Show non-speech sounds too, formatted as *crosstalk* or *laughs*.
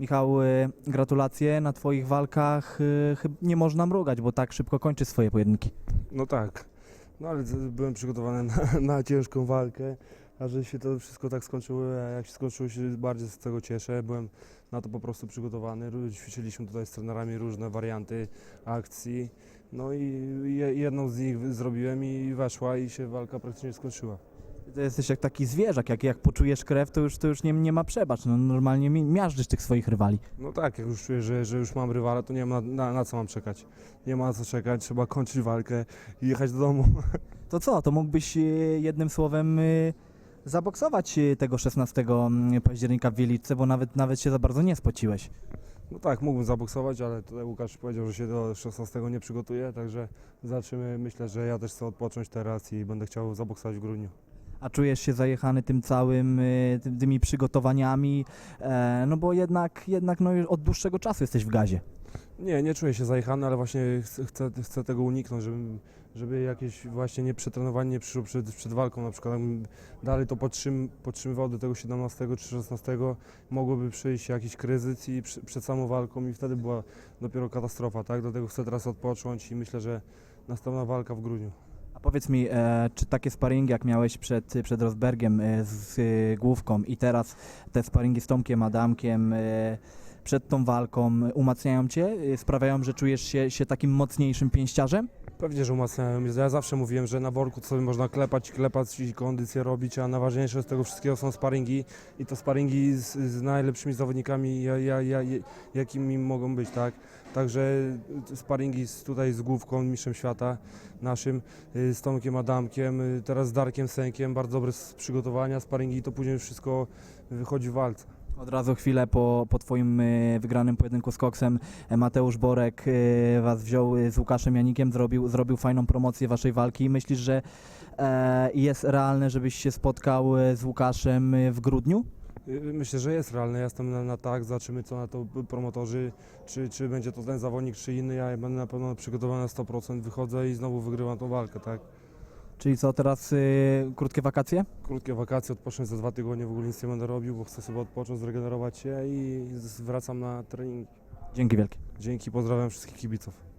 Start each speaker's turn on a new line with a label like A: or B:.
A: Michał, y, gratulacje. Na Twoich walkach y, nie można mrugać, bo tak szybko kończysz swoje pojedynki.
B: No tak. No ale byłem przygotowany na, *laughs* na ciężką walkę, a że się to wszystko tak skończyło, a jak się skończyło się bardzo z tego cieszę. Byłem na to po prostu przygotowany. Ćwiczyliśmy tutaj z trenerami różne warianty akcji. No i je, jedną z nich zrobiłem i weszła i się walka praktycznie skończyła.
A: Ty jesteś jak taki zwierzak, jak, jak poczujesz krew, to już, to już nie, nie ma przebacz. No, normalnie mi- miażdżysz tych swoich rywali.
B: No tak, jak już czuję, że, że już mam rywala, to nie ma na, na co mam czekać. Nie ma na co czekać, trzeba kończyć walkę i jechać do domu. *laughs*
A: To co, to mógłbyś y, jednym słowem y, zaboksować y, tego 16 października w Wieliczce, bo nawet, nawet się za bardzo nie spociłeś.
B: No tak, mógłbym zaboksować, ale tutaj Łukasz powiedział, że się do 16 nie przygotuje, także zobaczymy. Myślę, że ja też chcę odpocząć teraz i będę chciał zaboksować w grudniu.
A: A czujesz się zajechany tym całym, y, tym, tymi przygotowaniami, e, no bo jednak, jednak no, już od dłuższego czasu jesteś w gazie.
B: Nie, nie czuję się zajechany, ale właśnie chcę, chcę, tego uniknąć, żeby, żeby jakieś właśnie nieprzetrenowanie nie przyszło przed, przed walką. Na przykład dalej to podtrzym, podtrzymywał do tego 17 czy 16, mogłoby przyjść jakiś kryzys i przy, przed samą walką i wtedy była dopiero katastrofa, tak? Dlatego chcę teraz odpocząć i myślę, że następna walka w grudniu.
A: Powiedz mi, e, czy takie sparingi, jak miałeś przed, przed Rosbergiem e, z e, Główką i teraz te sparingi z Tomkiem Adamkiem e, przed tą walką umacniają Cię? E, Sprawiają, że czujesz się, się takim mocniejszym pięściarzem?
B: Pewnie, że umacniają. Ja zawsze mówiłem, że na worku sobie można klepać, klepać i kondycję robić, a najważniejsze z tego wszystkiego są sparingi i to sparingi z, z najlepszymi zawodnikami, ja, ja, ja, jakimi mogą być, tak? Także sparingi z, tutaj z główką, mistrzem świata naszym, y, z Tomkiem Adamkiem, y, teraz z Darkiem Sękiem, bardzo dobre przygotowania, sparingi to później wszystko wychodzi w walce.
A: Od razu chwilę po, po Twoim e, wygranym pojedynku z Koksem e, Mateusz Borek e, Was wziął z Łukaszem Janikiem, zrobił, zrobił fajną promocję Waszej walki. Myślisz, że jest realne, żebyś się spotkał z Łukaszem w grudniu?
B: Y, Myślę, że jest realne. Ja jestem na, na tak. Zobaczymy, co na to promotorzy. Czy, czy będzie to ten zawodnik, czy inny. Ja będę na pewno przygotowany na 100%. Wychodzę i znowu wygrywam tą walkę, tak?
A: Czyli co, teraz e, krótkie wakacje?
B: Krótkie wakacje, odpocznę za dwa tygodnie. W ogóle nic nie będę robił, bo chcę sobie odpocząć, zregenerować się i z- wracam na trening.
A: Dzięki wielkie.
B: Dzięki, pozdrawiam wszystkich kibiców.